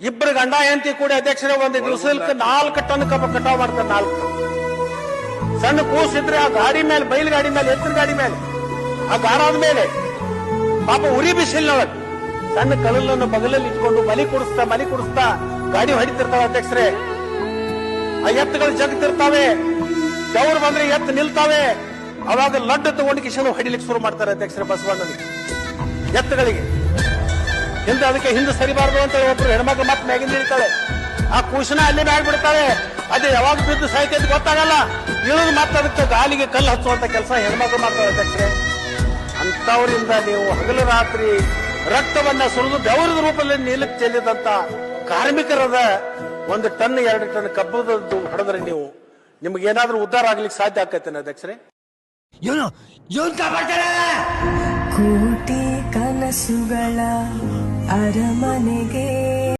ಇಬ್ಬರು ಗಂಡ ಹೆಂಡತಿ ಕೂಡಿ ಅಧ್ಯಕ್ಷರೇ ಒಂದು ದಿವಸಕ್ಕೆ ನಾಲ್ಕು ಟನ್ ಕಬ್ಬ ಕಟಾವ್ ಮಾಡ್ತಾರೆ ನಾಲ್ಕು. ಸಣ್ಣ ಕೂಸಿದ್ರೆ ಆ ಗಾಡಿ ಮೇಲೆ, ಬೈಲ್ ಗಾಡಿ ಮೇಲೆ ಎತ್ತಿನ ಗಾಡಿ ಮೇಲೆ, ಆ ಗಾರಾದ ಮೇಲೆ ಪಾಪ ಉರಿ ಬಿಸಿಲ್ನೊಳಗೆ ಸಣ್ಣ ಕಲ್ಲನ್ನು ಬಗಲಲ್ಲಿ ಇಟ್ಕೊಂಡು ಮಲಿ ಕುಡಿಸ್ತಾ ಮಲಿ ಕುಡಿಸ್ತಾ ಗಾಡಿ ಹೊಡಿತಿರ್ತಾವ ಅಧ್ಯಕ್ಷರೇ. ಆ ಎತ್ತುಗಳು ಜಗತ್ತಿರ್ತಾವೆ ಜವರು ಬಂದ್ರೆ ಎತ್ತು ನಿಲ್ತಾವೆ. ಅವಾಗ ಲಡ್ಡು ತಗೊಂಡು ಕಿಶನ್ ಹೊಡಿಲಿಕ್ಕೆ ಶುರು ಮಾಡ್ತಾರೆ ಅಧ್ಯಕ್ಷರೇ ಬಸವಣ್ಣನಿಗೆ. ಎತ್ತುಗಳಿಗೆ. ಹಿಂದೆ ಅದಕ್ಕೆ ಹಿಂದೆ ಸರಿಬಾರದು ಅಂತ ಹೇಳಿ ಒಬ್ರು ಹೆಣ್ಮಕ್ಳು ಮತ್ತೆ ಮ್ಯಾಗಿಂದ ಇಳಿತಾಳೆ ಆ ಕೂಸನ ಅಲ್ಲಿ ಮ್ಯಾಗ ಅದೇ ಅದು ಯಾವಾಗ ಬಿದ್ದು ಸಾಯ್ತೈತೆ ಗೊತ್ತಾಗಲ್ಲ. ಇಳಿದು ಮತ್ತೆ ಅದಕ್ಕೆ ಗಾಲಿಗೆ ಕಲ್ಲು ಹಚ್ಚುವಂತ ಕೆಲಸ ಹೆಣ್ಮಕ್ಳು ಮಾಡ್ತಾರೆ ಅಧ್ಯಕ್ಷರೇ. ಅಂತವರಿಂದ ನೀವು ಹಗಲು ರಾತ್ರಿ ರಕ್ತವನ್ನ ಸುರಿದು ಬೆವರದ ರೂಪದಲ್ಲಿ ನೀಲಕ್ಕೆ ಚೆಲ್ಲಿದಂತ ಕಾರ್ಮಿಕರದ ಒಂದು ಟನ್ ಎರಡು ಟನ್ ಕಬ್ಬದದ್ದು ಹೊಡೆದ್ರೆ ನೀವು ನಿಮ್ಗೆ ಏನಾದ್ರೂ ಉದ್ಧಾರ ಆಗ್ಲಿಕ್ಕೆ ಸಾಧ್ಯ ಆಕೈತೇನೆ ಅಧ್ಯಕ್ಷರೇ? ಕೋಟಿ ಕನಸುಗಳ ಅರಮನೆಗೆ